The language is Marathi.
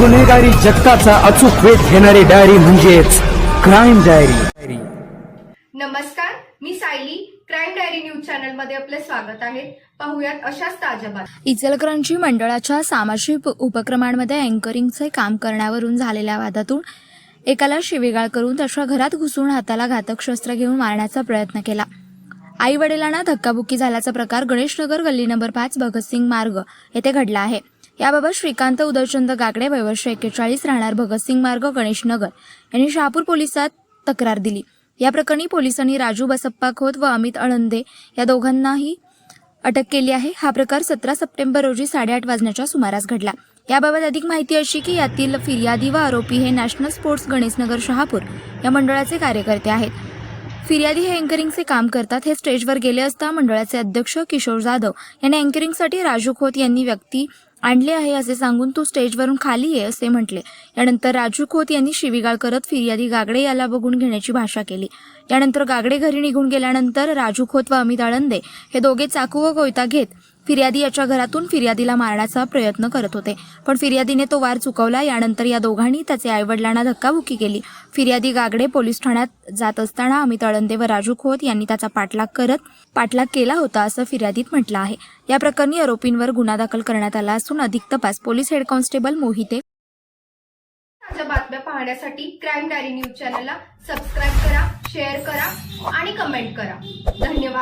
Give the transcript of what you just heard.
गुन्हेगारी जगताचा अचूक वेध घेणारी डायरी म्हणजेच क्राईम डायरी नमस्कार मी सायली. क्राईम डायरी न्यूज चॅनलमध्ये आपले स्वागत आहे. पाहुयात अशाच ताज्या इचलकरंजी मंडळाच्या सामाजिक उपक्रमांमध्ये अँकरिंगचे काम करण्यावरून झालेल्या वादातून एकाला शिवेगाळ करून त्याच्या घरात घुसून हाताला घातक शस्त्र घेऊन मारण्याचा प्रयत्न केला. आई वडिलांना धक्काबुक्की झाल्याचा प्रकार गणेशनगर गल्ली नंबर पाच भगतसिंग मार्ग येथे घडला आहे. याबाबत श्रीकांत उदयचंद गागडे वयवर्ष एक्केचाळीस राहणार भगतसिंग मार्ग गणेशनगर यांनी शहापूर पोलिसात तक्रार दिली. या प्रकरणी पोलिसांनी राजू बसप्पा खोत व अमित अळंदे या दोघांनाही अटक केली आहे. हा प्रकार सतरा सप्टेंबर रोजी साडेआठ वाजण्याच्या सुमारास घडला. याबाबत अधिक माहिती अशी की यातील फिर्यादी व आरोपी हे नॅशनल स्पोर्ट्स गणेशनगर शहापूर या मंडळाचे कार्यकर्ते आहेत. फिर्यादी हे अँकरिंगचे काम करतात. हे स्टेजवर गेले असता मंडळाचे अध्यक्ष किशोर जाधव यांनी अँकरिंगसाठी राजू खोत यांनी व्यक्ती आणले आहे असे सांगून तू स्टेजवरून खाली ये असे म्हटले. यानंतर राजू खोत यांनी शिवीगाळ करत फिर्यादी गागडे याला बघून घेण्याची भाषा केली. यानंतर गागडे घरी निघून गेल्यानंतर राजू खोत व अमित आळंदे हे दोघे चाकू व कोयता घेत फिर्यादी याच्या घरातून फिर्यादीला मारण्याचा प्रयत्न करत होते. पण फिर्यादीने तो वार चुकवला. यानंतर या दोघांनी त्याचे आईवडिलांना धक्काबुक्की केली. फिर्यादी गागडे पोलीस ठाण्यात जात असताना अमित अळंदे व राजू खोत यांनी त्याचा पाठलाग करत पाठलाग केला होता असं फिर्यादीत म्हटलं आहे. या प्रकरणी आरोपींवर गुन्हा दाखल करण्यात आला असून अधिक तपास पोलीस हेड कॉन्स्टेबल मोहिते बातम्या पाहण्यासाठी क्राईम डायरी न्यूज चॅनलला सबस्क्राईब करा शेअर करा आणि कमेंट करा. धन्यवाद.